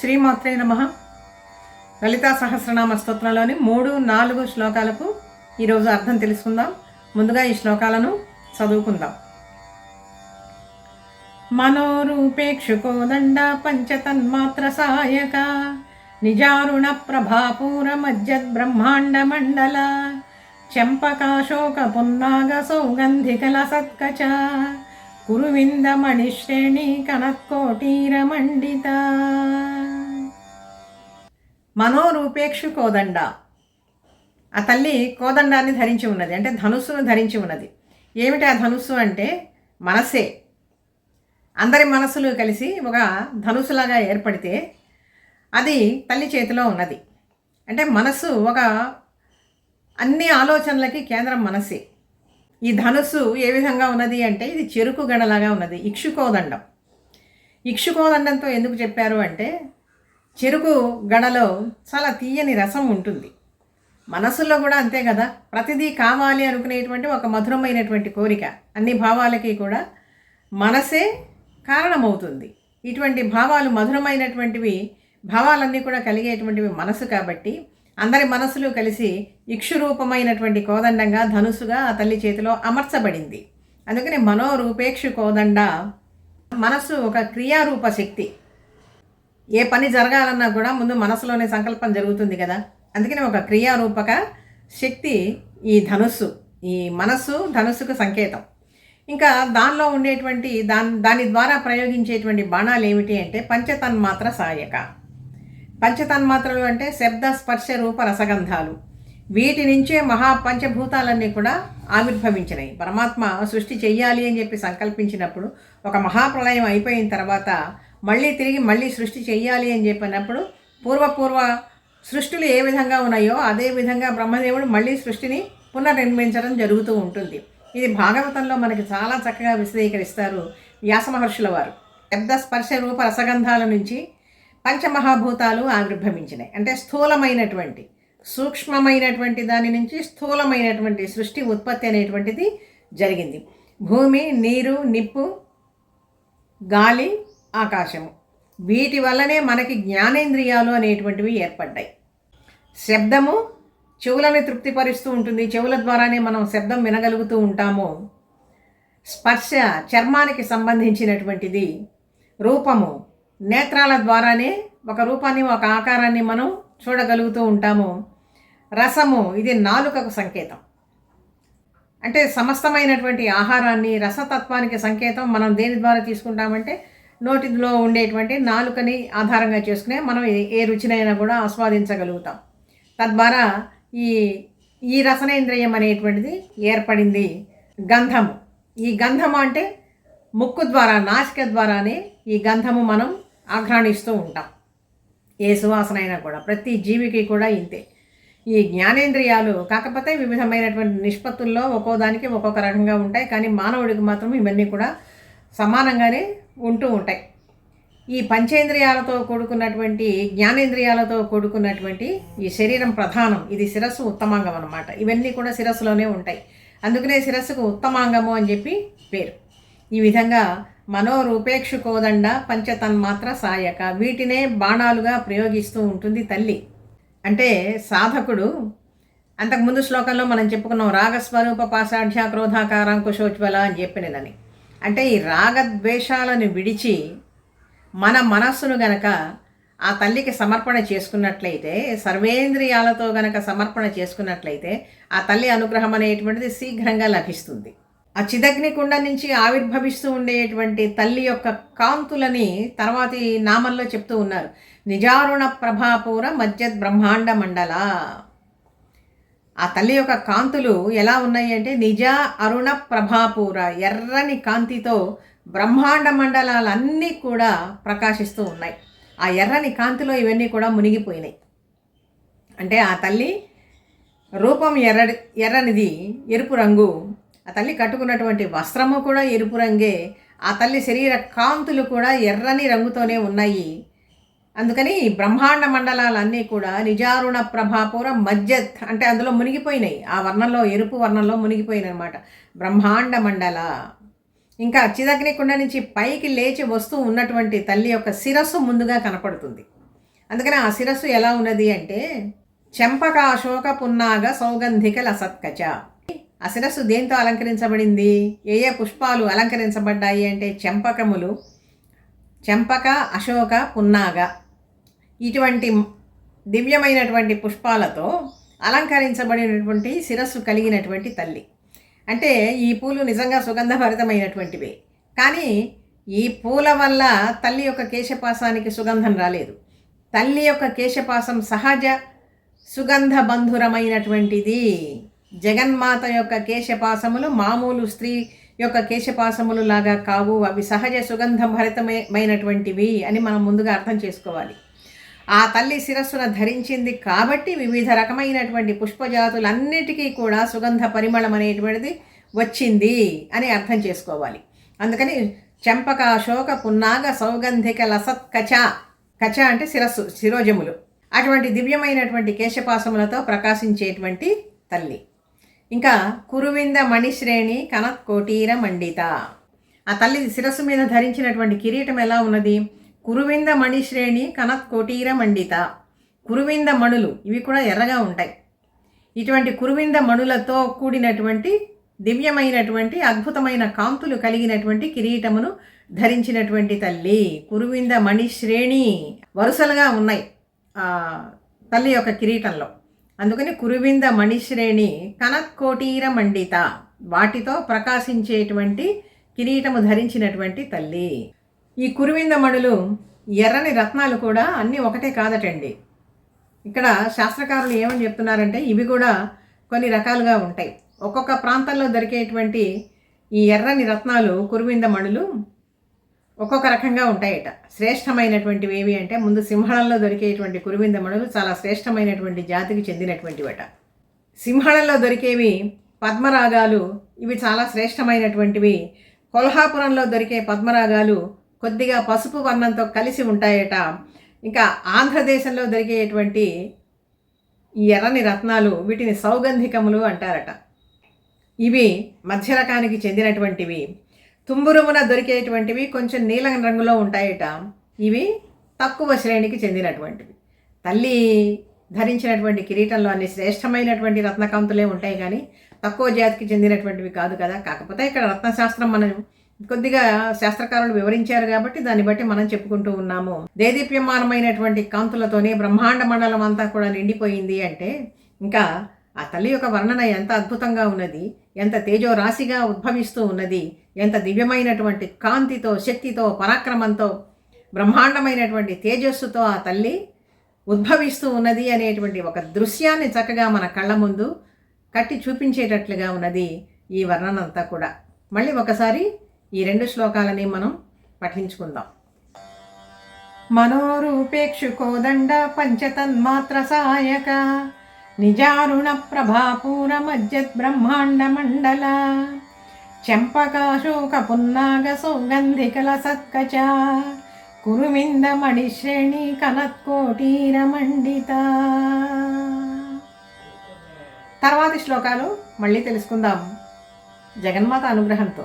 శ్రీమాత్రే నమ. లలితా సహస్రనామ స్తోత్రంలోని మూడు నాలుగు శ్లోకాలకు ఈరోజు అర్థం తెలుసుకుందాం. ముందుగా ఈ శ్లోకాలను చదువుకుందాం. మనోరూపేక్షుకోదండ పంచతన్మాత్ర సాయక నిజారుణ ప్రభాపూర మజ్జద్ బ్రహ్మాండ మండల చంపకాశోక పున్నాగ సౌగంధికల సత్కచ కురువిందమణిశ్రేణి కనత్కోటీర మండిత. మనోరూపేక్షు కోదండ ఆ తల్లి కోదండాన్ని ధరించి ఉన్నది అంటే ధనుస్సును ధరించి ఉన్నది. ఏమిటి ఆ ధనుస్సు అంటే? మనసే అందరి మనసులు కలిసి ఒక ధనుసులాగా ఏర్పడితే అది తల్లి చేతిలో ఉన్నది. అంటే మనస్సు ఒక అన్ని ఆలోచనలకి కేంద్రం మనసే ఈ ధనుస్సు ఏ విధంగా ఉన్నది అంటే ఇది చెరుకు గడలాగా ఉన్నది ఇక్షుకోదండం. ఇక్షుకోదండంతో ఎందుకు చెప్పారు అంటే చెరుకు గడలో చాలా తీయని రసం ఉంటుంది. మనసులో కూడా అంతే కదా? ప్రతిదీ కావాలి అనుకునేటువంటి ఒక మధురమైనటువంటి కోరిక. అన్ని భావాలకి కూడా మనసే కారణమవుతుంది. ఇటువంటి భావాలు మధురమైనటువంటివి భావాలన్నీ కూడా కలిగేటువంటివి మనసు కాబట్టి అందరి మనసులు కలిసి ఇక్షురూపమైనటువంటి కోదండంగా ధనుసుగా ఆ తల్లి చేతిలో అమర్చబడింది. అందుకని మనోరూపేక్షు కోదండ మనస్సు ఒక క్రియారూప శక్తి. ఏ పని జరగాలన్నా కూడా ముందు మనసులోనే సంకల్పం జరుగుతుంది కదా. అందుకనే ఒక క్రియారూపక శక్తి ఈ ధనుస్సు ఈ మనస్సు ధనుస్సుకు సంకేతం. ఇంకా దానిలో ఉండేటువంటి దాని దాని ద్వారా ప్రయోగించేటువంటి బాణాలు ఏమిటి అంటే పంచతన్మాత్ర సహాయక పంచతన్మాత్రలు అంటే శబ్ద స్పర్శ రూప రసగంధాలు. వీటి నుంచే మహా పంచభూతాలన్నీ కూడా ఆవిర్భవించినాయి. పరమాత్మ సృష్టి చెయ్యాలి అని చెప్పి సంకల్పించినప్పుడు ఒక మహాప్రళయం అయిపోయిన తర్వాత మళ్ళీ తిరిగి మళ్ళీ సృష్టి చెయ్యాలి అని చెప్పినప్పుడు పూర్వపూర్వ సృష్టిలు ఏ విధంగా ఉన్నాయో అదే విధంగా బ్రహ్మదేవుడు మళ్ళీ సృష్టిని పునర్నిర్మించడం జరుగుతూ ఉంటుంది. ఇది భాగవతంలో మనకి చాలా చక్కగా విశదీకరిస్తారు వ్యాస మహర్షుల వారు. శబ్ద స్పర్శ రూప రసగంధాల నుంచి పంచమహాభూతాలు ఆవిర్భవించినాయి. అంటే స్థూలమైనటువంటి సూక్ష్మమైనటువంటి దాని నుంచి స్థూలమైనటువంటి సృష్టి ఉత్పత్తి అనేటువంటిది జరిగింది. భూమి నీరు నిప్పు గాలి ఆకాశము. వీటి వల్లనే మనకి జ్ఞానేంద్రియాలు అనేటువంటివి ఏర్పడ్డాయి. శబ్దము చెవులను తృప్తిపరుస్తూ ఉంటుంది. చెవుల ద్వారానే మనం శబ్దం వినగలుగుతూ ఉంటాము. స్పర్శ చర్మానికి సంబంధించినటువంటిది. రూపము నేత్రాల ద్వారానే ఒక రూపాన్ని ఒక ఆకారాన్ని మనం చూడగలుగుతూ ఉంటాము. రసము ఇది నాలుకకు సంకేతం. అంటే సమస్తమైనటువంటి ఆహారాన్ని రసతత్వానికి సంకేతం మనం దేని ద్వారా తీసుకుంటామంటే నోటిలో ఉండేటువంటి నాలుకని ఆధారంగా చేసుకునే మనం ఏ- రుచినైనా కూడా ఆస్వాదించగలుగుతాం. తద్వారా ఈ ఈ రసనేంద్రియం అనేటువంటిది ఏర్పడింది. గంధము. ఈ గంధము అంటే ముక్కు ద్వారా నాసిక ద్వారానే ఈ గంధము మనం ఆఘ్రాణిస్తూ ఉంటాం. ఏ సువాసన అయినా కూడా ప్రతి జీవికి కూడా ఇంతే. ఈ జ్ఞానేంద్రియాలు కాకపోతే వివిధమైనటువంటి నిష్పత్తుల్లో ఒక్కో దానికి ఒక్కొక్క రకంగా ఉంటాయి. కానీ మానవుడికి మాత్రం ఇవన్నీ కూడా సమానంగానే ఉంటూ ఉంటాయి. ఈ పంచేంద్రియాలతో కూడుకున్నటువంటి జ్ఞానేంద్రియాలతో కూడుకున్నటువంటి ఈ శరీరం ప్రధానం. ఇది శిరస్సు ఉత్తమాంగం అన్నమాట. ఇవన్నీ కూడా శిరస్సులోనే ఉంటాయి. అందుకనే శిరస్సుకు ఉత్తమాంగము అని చెప్పి పేరు. ఈ విధంగా మనోరూపేక్షుకోదండ పంచతన్మాత్ర సాయక. వీటినే బాణాలుగా ప్రయోగిస్తూ ఉంటుంది తల్లి. అంటే సాధకుడు అంతకుముందు శ్లోకంలో మనం చెప్పుకున్నాం రాగస్వరూప పాషాఢ్య క్రోధాకారాంకుశోజ్వల అని చెప్పినదని. అంటే ఈ రాగద్వేషాలను విడిచి మన మనస్సును గనక ఆ తల్లికి సమర్పణ చేసుకున్నట్లయితే సర్వేంద్రియాలతో గనక సమర్పణ చేసుకున్నట్లయితే ఆ తల్లి అనుగ్రహం అనేటువంటిది శీఘ్రంగా లభిస్తుంది. ఆ చిదగ్ని కుండ నుంచి ఆవిర్భవిస్తూ ఉండేటువంటి తల్లి యొక్క కాంతులని తర్వాతి నామంలో చెప్తూ ఉన్నారు. నిజారుణ ప్రభాపూర మధ్య బ్రహ్మాండ మండల. ఆ తల్లి యొక్క కాంతులు ఎలా ఉన్నాయి అంటే నిజ అరుణ ప్రభాపూర ఎర్రని కాంతితో బ్రహ్మాండ మండలాలన్నీ కూడా ప్రకాశిస్తూ ఉన్నాయి. ఆ ఎర్రని కాంతిలో ఇవన్నీ కూడా మునిగిపోయినాయి. అంటే ఆ తల్లి రూపం ఎర్ర ఎర్రనిది ఎరుపు రంగు ఆ తల్లి కట్టుకున్నటువంటి వస్త్రము కూడా ఎరుపు రంగే ఆ తల్లి శరీర కాంతులు కూడా ఎర్రని రంగుతోనే ఉన్నాయి. అందుకని ఈ బ్రహ్మాండ మండలాలన్నీ కూడా నిజారుణ ప్రభాపుర మధ్యత్ అంటే అందులో మునిగిపోయినాయి. ఆ వర్ణంలో ఎరుపు వర్ణంలో మునిగిపోయినాయి అనమాట బ్రహ్మాండ మండల. ఇంకా చిదగ్నికుండ నుంచి పైకి లేచి వస్తూ ఉన్నటువంటి తల్లి యొక్క శిరస్సు ముందుగా కనపడుతుంది. అందుకని ఆ శిరస్సు ఎలా ఉన్నది అంటే చెంపక అశోక పున్నాగ సౌగంధిక లసత్కచ. ఆ శిరస్సు దేంతో అలంకరించబడింది? ఏ ఏ పుష్పాలు అలంకరించబడ్డాయి అంటే చెంపకములు చెంపక అశోక పున్నాగ. ఇటువంటి దివ్యమైనటువంటి పుష్పాలతో అలంకరించబడినటువంటి శిరస్సు కలిగినటువంటి తల్లి. అంటే ఈ పూలు నిజంగా సుగంధభరితమైనటువంటివి. కానీ ఈ పూల వల్ల తల్లి యొక్క కేశపాసానికి సుగంధం రాలేదు. తల్లి యొక్క కేశపాసం సహజ సుగంధ బంధురమైనటువంటిది జగన్మాత యొక్క కేశపాసములు మామూలు స్త్రీ యొక్క కేశపాసములు లాగా కావు. అవి సహజ సుగంధ భరితమైనటువంటివి అని మనం ముందుగా అర్థం చేసుకోవాలి. ఆ తల్లి శిరస్సున ధరించింది కాబట్టి వివిధ రకమైనటువంటి పుష్పజాతులన్నిటికీ కూడా సుగంధ పరిమళం అనేటువంటిది వచ్చింది అని అర్థం చేసుకోవాలి. అందుకని చెంపక శోక పున్నాగ సౌగంధిక లసత్ కచ. కచ అంటే శిరస్సు శిరోజములు. అటువంటి దివ్యమైనటువంటి కేశపాసములతో ప్రకాశించేటువంటి తల్లి. ఇంకా కురువింద మణిశ్రేణి కనత్ కోటీర మండిత. ఆ తల్లి శిరస్సు మీద ధరించినటువంటి కిరీటం ఎలా ఉన్నది? కురువింద మణిశ్రేణి కనత్ కోటీర మండిత. కురువింద మణులు ఇవి కూడా ఎర్రగా ఉంటాయి. ఇటువంటి కురువింద మణులతో కూడినటువంటి దివ్యమైనటువంటి అద్భుతమైన కాంతులు కలిగినటువంటి కిరీటమును ధరించినటువంటి తల్లి. కురువింద మణిశ్రేణి వరుసలుగా ఉన్నాయి తల్లి యొక్క కిరీటంలో. అందుకని కురువింద మణిశ్రేణి కనక్కోటీర మండిత. వాటితో ప్రకాశించేటువంటి కిరీటము ధరించినటువంటి తల్లి. ఈ కురువింద మణులు ఎర్రని రత్నాలు కూడా అన్నీ ఒకటే కాదటండి. ఇక్కడ శాస్త్రకారులు ఏమని చెప్తున్నారంటే ఇవి కూడా కొన్ని రకాలుగా ఉంటాయి. ఒక్కొక్క ప్రాంతంలో దొరికేటువంటి ఈ ఎర్రని రత్నాలు కురువింద మణులు ఒక్కొక్క రకంగా ఉంటాయట. శ్రేష్టమైనటువంటివి ఏవి అంటే ముందు సింహళంలో దొరికేటువంటి కురువింద మణులు చాలా శ్రేష్టమైనటువంటి జాతికి చెందినటువంటివట. సింహళంలో దొరికేవి పద్మరాగాలు ఇవి చాలా శ్రేష్టమైనటువంటివి. కొల్హాపురంలో దొరికే పద్మరాగాలు కొద్దిగా పసుపు వర్ణంతో కలిసి ఉంటాయట. ఇంకా ఆంధ్రదేశంలో దొరికేటువంటి ఈ ఎర్రని రత్నాలు వీటిని సౌగంధికములు అంటారట. ఇవి మధ్య రకానికి చెందినటువంటివి. తుంబురుమున దొరికేటువంటివి కొంచెం నీలం రంగులో ఉంటాయట. ఇవి తక్కువ శ్రేణికి చెందినటువంటివి. తల్లి ధరించినటువంటి కిరీటంలో అన్ని శ్రేష్టమైనటువంటి రత్నకాంతులే ఉంటాయి కానీ తక్కువ జాతికి చెందినటువంటివి కాదు కదా. కాకపోతే ఇక్కడ రత్నశాస్త్రం మనం కొద్దిగా శాస్త్రకారులు వివరించారు కాబట్టి దాన్ని బట్టి మనం చెప్పుకుంటూ ఉన్నాము. దేదీప్యమానమైనటువంటి కాంతులతోనే బ్రహ్మాండ మండలం అంతా కూడా నిండిపోయింది అంటే ఇంకా ఆ తల్లి యొక్క వర్ణన ఎంత అద్భుతంగా ఉన్నది ఎంత తేజోరాశిగా ఉద్భవిస్తూ ఉన్నది ఎంత దివ్యమైనటువంటి కాంతితో శక్తితో పరాక్రమంతో బ్రహ్మాండమైనటువంటి తేజస్సుతో ఆ తల్లి ఉద్భవిస్తూ ఉన్నది అనేటువంటి ఒక దృశ్యాన్ని చక్కగా మన కళ్ళ ముందు కట్టి చూపించేటట్లుగా ఉన్నది ఈ వర్ణన అంతా కూడా. మళ్ళీ ఒకసారి ఈ రెండు శ్లోకాలని మనం పఠించుకుందాం. మనోరూపేక్షుకోదండ పంచతన్మాత్ర సహాయక నిజారుణ ప్రభాపూర మజ్జత్ బ్రహ్మాండ మండల చెంపకాశోక పున్నాగ సౌగంధికల సత్కచ కురువింద మణిశ్రేణి కనత్కోటీర మండిత తర్వాతి శ్లోకాలు మళ్ళీ తెలుసుకుందాం జగన్మాత అనుగ్రహంతో.